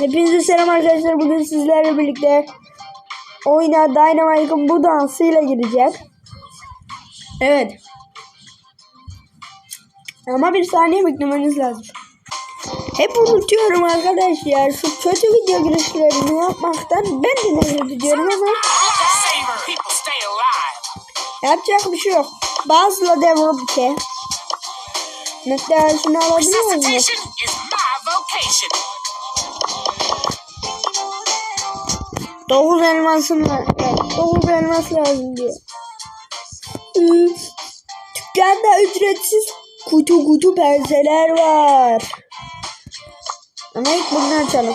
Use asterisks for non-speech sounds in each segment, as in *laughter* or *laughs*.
Hepinize selam arkadaşlar. Bugün sizlerle birlikte oyuna Dynamite'ın bu dansıyla gireceğiz. Evet. Ama bir saniye beklemeniz lazım. Hep unutuyorum arkadaşlar. Şu kötü video girişlerini yapmaktan ben de nefret ediyorum ama yapacak bir şey yok. Bazıla devam ki. Mesela şunu alabiliyor muyum? Dokuz elmasım var. Dokuz elmas lazım diyor. Dükkanda ücretsiz kutu kutu penseler var. Ama ilk bunu açalım.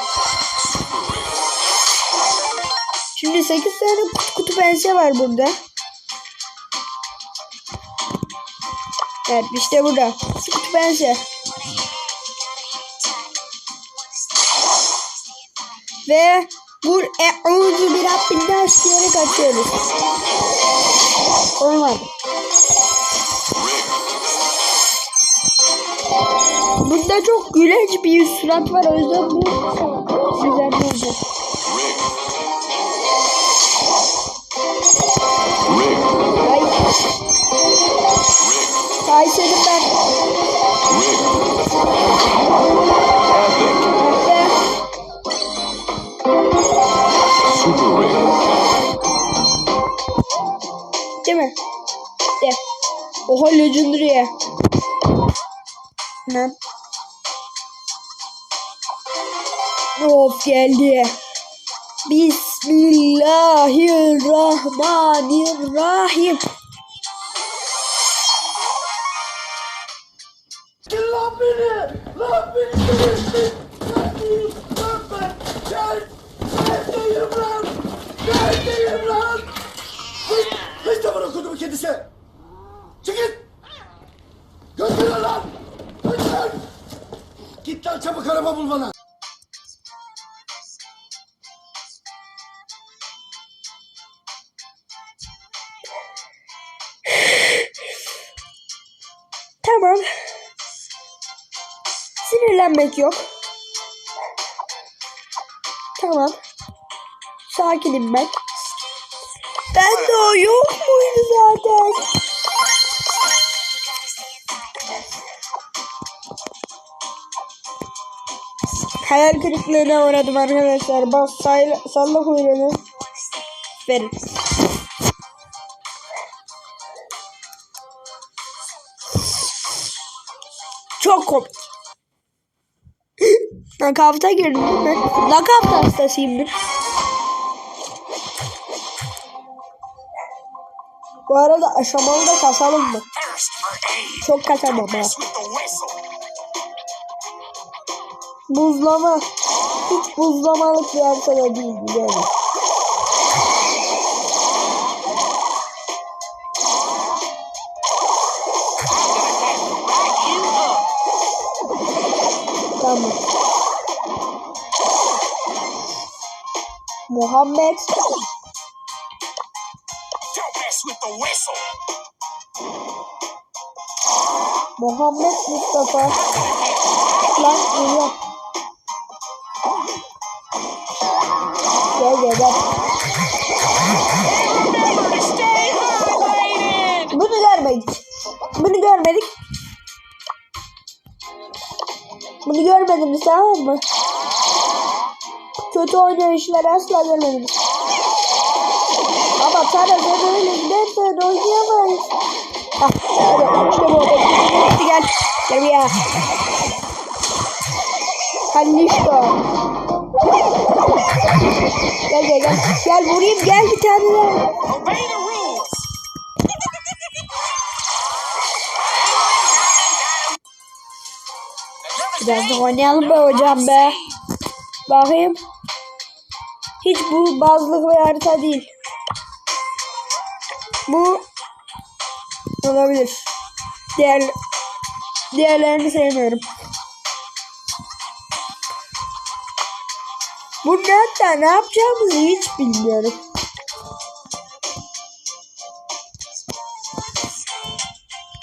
Şimdi 8 tane kutu kutu pense var burada. Evet işte burada. Kutu pense. Ve bu e'uzu bir Rabbinden diyerek açıyoruz. Olmadı. Burada çok güleç bir surat var. O yüzden bu güzel olacak. Ay. Ay senin ben. Oha legendary. Ne? Of geldi. Bismillahirrahmanirrahim. Lan beni! Lan beni lan kedisi! Çekil! Götürün lan! Lütfen! Git lan çabuk araba bul bana! Tamam. Sinirlenmek yok. Tamam. Sakinim ben. Ben de o yok muydu zaten? Hayal kırıklığına uğradım arkadaşlar. Bas sayla, salla kuyruğunu. Verin. Çok komik. *laughs* Nakavta girdim değil mi? Nakavt hastasıyımdır. Bu arada aşamalı da kasalım mı? Çok kaçamam ha. Buzlama. Hiç buzlamalık bir harita da değil biliyorum. Tamam. Muhammed. Muhammed Mustafa Lan geliyor. Tamam mı? Kötü oynayışları asla görmediniz. Ama sana sen öyle gidersen oynayamayız. Hah, hadi işte bu. Hadi gel. Gel buraya. Hallişko. Gel gel gel. Gel vurayım gel bir tane daha. Biraz da oynayalım be hocam be. Bakayım. Hiç bu bazlık ve harita değil. Bu olabilir. Diğer diğerlerini sevmiyorum. Bu ne hatta ne yapacağımızı hiç bilmiyorum.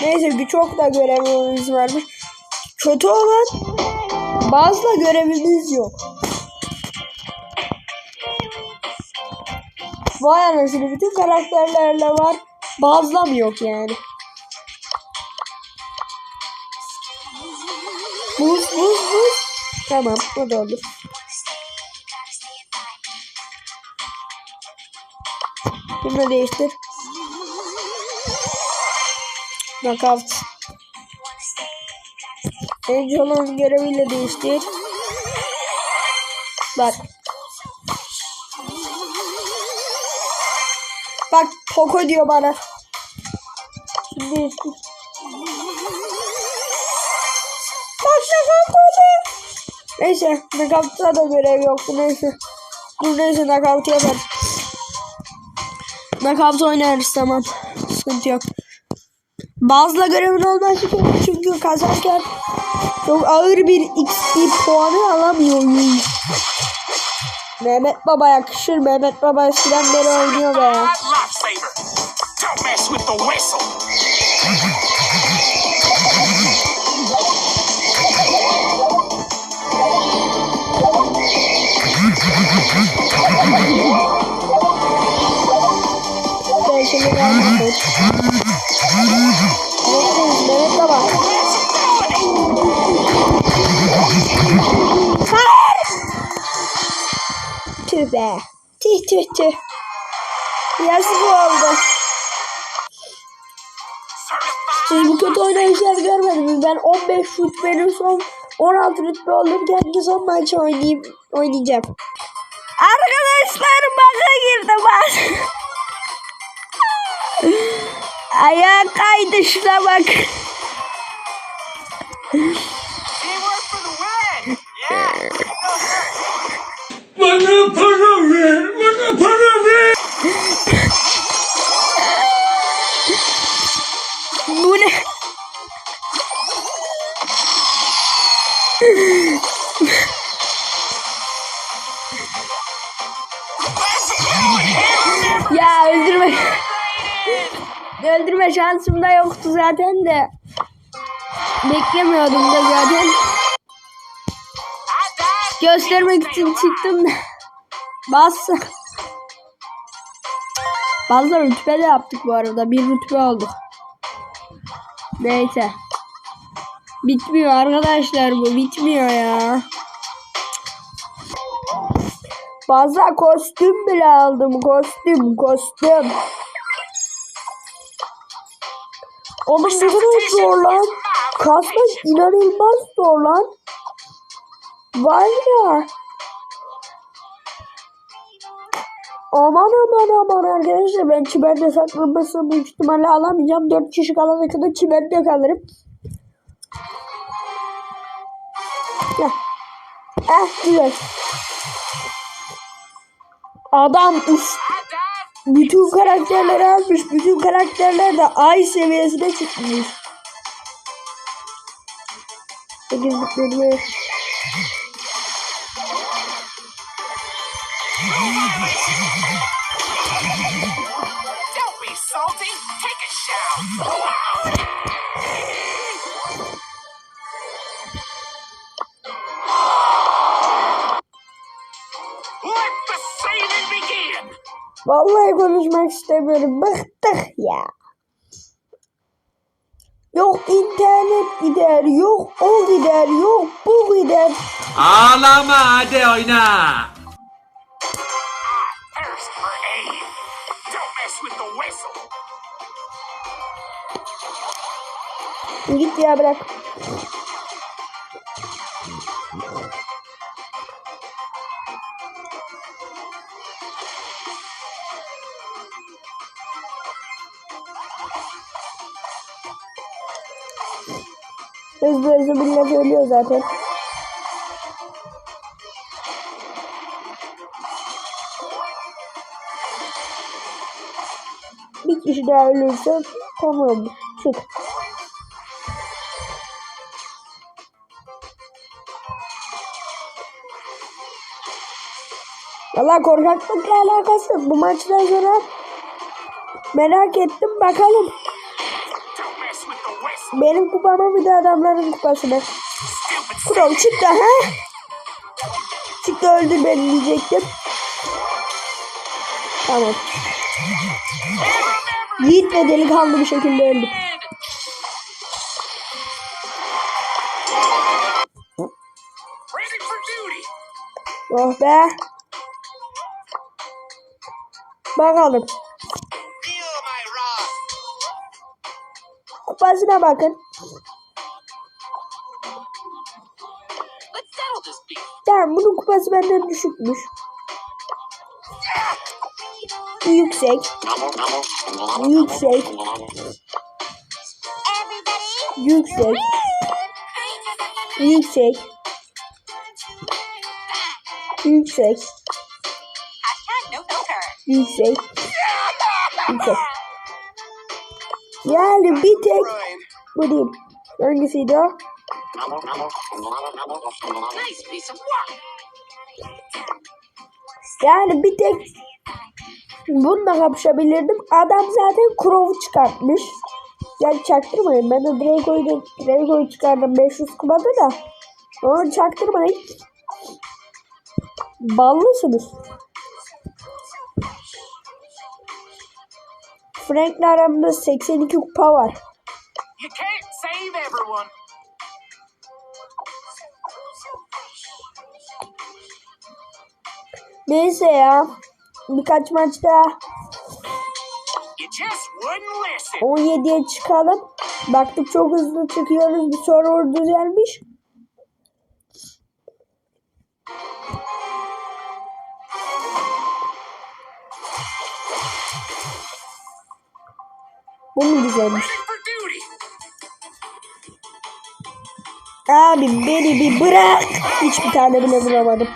Neyse birçok da görevimiz varmış. Kötü olan Bazıla görevimiz yok. Vay anasını bütün karakterlerle var. Bazıla mı yok yani? Buz buz buz. Tamam o da olur. Bunu değiştir. Knockout. Angel'ın göreviyle değiştir. Bak. Bak Poco diyor bana. Şimdi değiştir. Bak oldu. Neyse knockout'ta da görev yoktu neyse. Dur neyse knockout yapalım. Knockout oynarız tamam. Sıkıntı yok. Bazıla görevin gerekiyor çünkü kazarken çok ağır bir XP puanı alamıyorum. Mehmet Baba yakışır. Mehmet Baba eskiden beri oynuyor be. Ben şimdi geldim. Tüh be. Tüh tüh tüh. Yazık oldu. Siz bu kötü oynayışlar görmediniz. Ben 15 rütbenin son 16 rütbe olurken ki son maçı oynayayım, oynayacağım. Arkadaşlar baka girdi bak. *laughs* Ayağa kaydı şuna bak. Teamwork for the win. Yeah. Bana şansım da yoktu zaten de. Beklemiyordum da zaten. Göstermek için çıktım da. Bas. Fazla rütbe de yaptık bu arada. Bir rütbe olduk. Neyse. Bitmiyor arkadaşlar bu. Bitmiyor ya. Fazla kostüm bile aldım. Kostüm, kostüm. Oğlum ne kadar zor lan. Kasmak inanılmaz zor lan. Var ya. Aman aman aman arkadaşlar ben çimerde saklanmasını büyük ihtimalle alamayacağım. 4 kişi kalana kadar çimerde kalırım. Gel. Eh güzel. Adam us bütün karakterleri almış. Bütün karakterler de ay seviyesine çıkmış. 8 bitmedi. Don't be salty. Take a shout. Vallahi konuşmak istemiyorum. Bıktık ya. Yok internet gider, yok o gider, yok bu gider. Ağlama hadi oyna. Git ya bırak. Hızlı hızlı millet ölüyor zaten. Bir kişi daha ölürse tamam. Çık. Valla korkaklıkla alakası yok. Bu maçtan sonra merak ettim bakalım. Benim kupama bir de adamların kupasına. Kral çıktı ha? Çıktı öldür beni diyecektim. Tamam. Yiğit ve delikanlı bir şekilde öldük. Oh be. Bakalım. Kupasına bakın. Tamam bunun kupası benden düşükmüş. Yüksek. Yüksek. Yüksek. Yüksek. Yüksek. Yüksek. Yüksek. Yani bir tek bu değil. Hangisiydi o? Yani bir tek bununla kapışabilirdim. Adam zaten Crow'u çıkartmış. Yani çaktırmayın. Ben de Draco'yu da Draco'yu çıkardım 500 kupada da. Onu çaktırmayın. Ballısınız. Frank'le aramda 82 kupa var. Neyse ya. Birkaç maç daha You just wouldn't listen. 17'ye çıkalım. Baktık çok hızlı çıkıyoruz. Bir server düzelmiş. Mu güzelmiş? Abi beni bir bırak. Hiçbir tane bile vuramadım.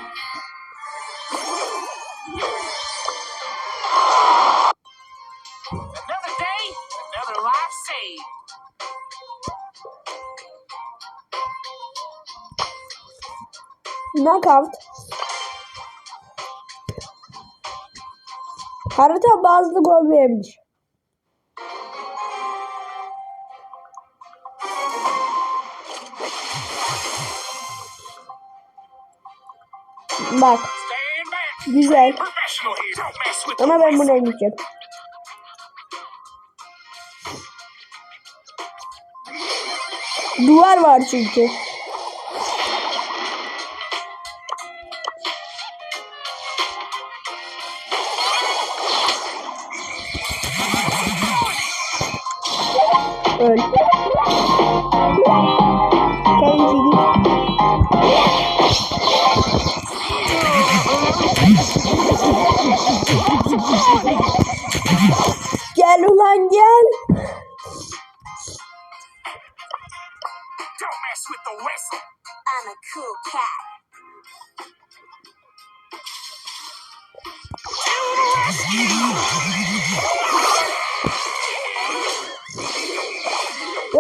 Knockout. Harita bazlı olmayabilir. Bak güzel ama ben buna gideceğim. Duvar var çünkü.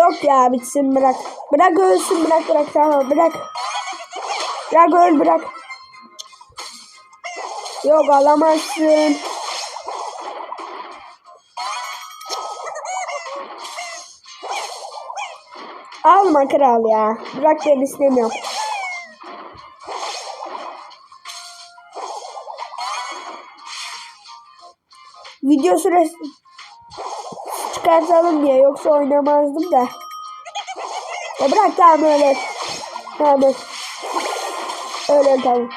Yok ya bitsin bırak. Bırak ölsün bırak bırak tamam bırak. Bırak öl bırak. Yok alamazsın. Alma kral ya. Bırak ben istemiyorum. Video süresi çıkartalım diye yoksa oynamazdım da. Ya bırak tamam öyle. Tamam öyle. Tamam.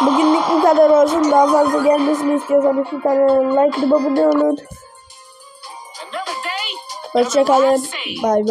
Bugünlük bu kadar olsun. Daha fazla gelmesini istiyorsanız bu kanala like atıp abone olun. Hoşçakalın. Bay bay.